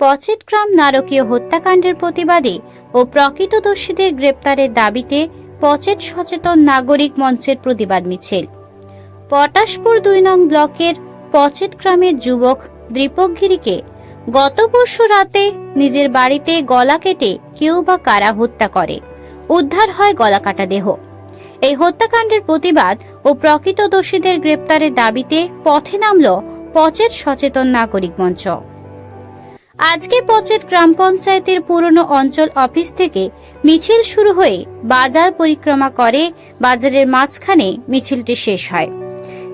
পচেটগ্রাম নারকীয় হত্যাকাণ্ডের প্রতিবাদে ও প্রকৃত দোষীদের গ্রেপ্তারের দাবিতে পচেট সচেতন নাগরিক মঞ্চের প্রতিবাদ মিছিল। পটাশপুর দুই নং ব্লকের পচেট গ্রামের যুবক দীপকগিরিকে গত পরশু রাতে নিজের বাড়িতে গলা কেটে কেউ বা কারা হত্যা করে। উদ্ধার হয় গলা কাটা দেহ। এই হত্যাকাণ্ডের প্রতিবাদ ও প্রকৃত দোষীদের গ্রেপ্তারের দাবিতে পথে নামল পচেট সচেতন নাগরিক মঞ্চ। আজকে পচেট গ্রাম পঞ্চায়েতের পুরনো অঞ্চল অফিস থেকে মিছিল শুরু হয়ে বাজার পরিক্রমা করে বাজারের মাঝখানে মিছিলটি শেষ হয়।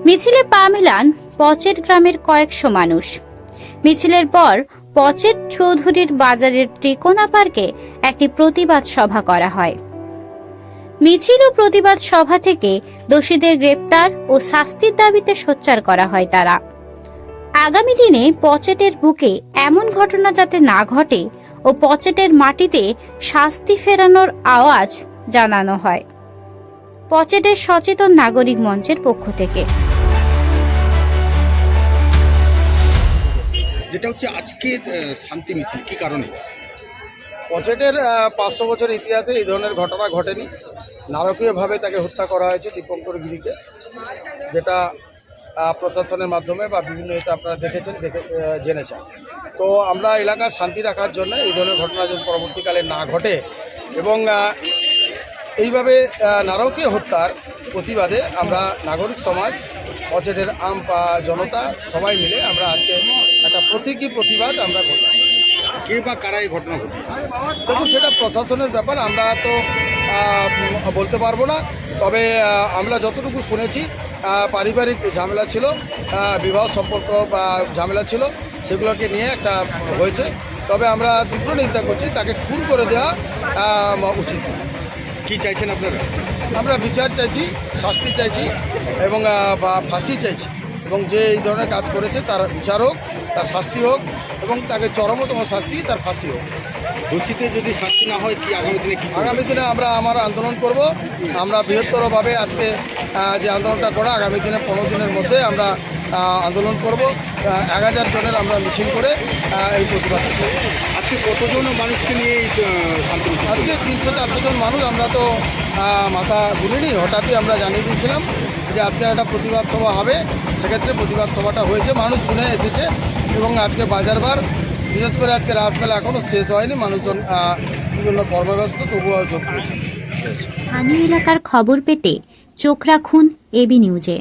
মিছিলে পা মিলান পচেট গ্রামের কয়েকশো মানুষ। মিছিলের পর পচেট চৌধুরীর বাজারের ত্রিকোণা পার্কে একটি প্রতিবাদ সভা করা হয়। মিছিল ও প্রতিবাদ সভা থেকে দোষীদের গ্রেপ্তার ও শাস্তির দাবিতে সোচ্চার করা হয় তারা। আগামী দিনে পচেটের বুকে এমন ঘটনা যাতে না ঘটে ও পচেটের মাটিতে শাস্তি ফেরানোর আওয়াজ জানানো হয়। পচেটের সচেতন নাগরিক মঞ্চের পক্ষ থেকে। যেটা হচ্ছে আজকে শান্তি মিছিল কি কারণে? পচেটের পাঁচশো বছর ইতিহাসে এই ধরনের ঘটনা ঘটেনি। নারকীয়ভাবে তাকে হত্যা করা হয়েছে দীপঙ্কর গিরিকে যেটা প্রশাসনের মাধ্যমে বা বিভিন্ন এতে আপনারা দেখেছেন দেখে জেনেছেন। তো আমরা এলাকার শান্তি রাখার জন্য এই ধরনের ঘটনা যদি পরবর্তীকালে না ঘটে এবং এইভাবে নারকীয় হত্যার প্রতিবাদে আমরা নাগরিক সমাজ অচেটের আম বা জনতা সবাই মিলে আমরা আজকে একটা প্রতীকী প্রতিবাদ আমরা করলাম। কে বা কারা এই ঘটনা ঘটে দেখুন সেটা প্রশাসনের ব্যাপার আমরা তো বলতে পারব না। তবে আমরা যতটুকু শুনেছি পারিবারিক ঝামেলা ছিল বিবাহ সম্পর্ক বা ঝামেলা ছিল সেগুলোকে নিয়ে একটা হয়েছে। তবে আমরা তীব্র নিন্দা করছি তাকে খুন করে দেওয়া উচিত। কি চাইছেন আপনারা? আমরা বিচার চাইছি শাস্তি চাইছি এবং ফাঁসি চাইছি। এবং যে এই ধরনের কাজ করেছে তার বিচার হোক তার শাস্তি হোক এবং তাকে চরমতম শাস্তি তার ফাঁসি হোক। দোষীতে যদি শাস্তি না হয় কি আগামী দিনে কি আগামী দিনে আমরা আমার আন্দোলন করব। আমরা বৃহত্তরভাবে আজকে যে আন্দোলনটা করা আগামী দিনে পনেরো দিনের মধ্যে আমরা আন্দোলন করব। এক হাজার জনের আমরা মিছিল করে এই প্রতিবাদ। আজকে কতজন মানুষকে নিয়ে আজকে তিনশো চারশো জন মানুষ আমরা তো মাথা ঘুরিনি হঠাৎই আমরা জানিয়ে দিয়েছিলাম যে আজকে একটা প্রতিবাদ সভা হবে। সেক্ষেত্রে প্রতিবাদ সভাটা হয়েছে মানুষ শুনে এসেছে এবং আজকে বাজারবার বিশেষ করে আজকে রাসমেলা এখনও শেষ হয়নি, মানুষজন বিভিন্ন কর্মব্যস্ত তবুও যোগ করেছে স্থানীয় এলাকার খবর পেতে চোখ রাখুন এবি নিউজে।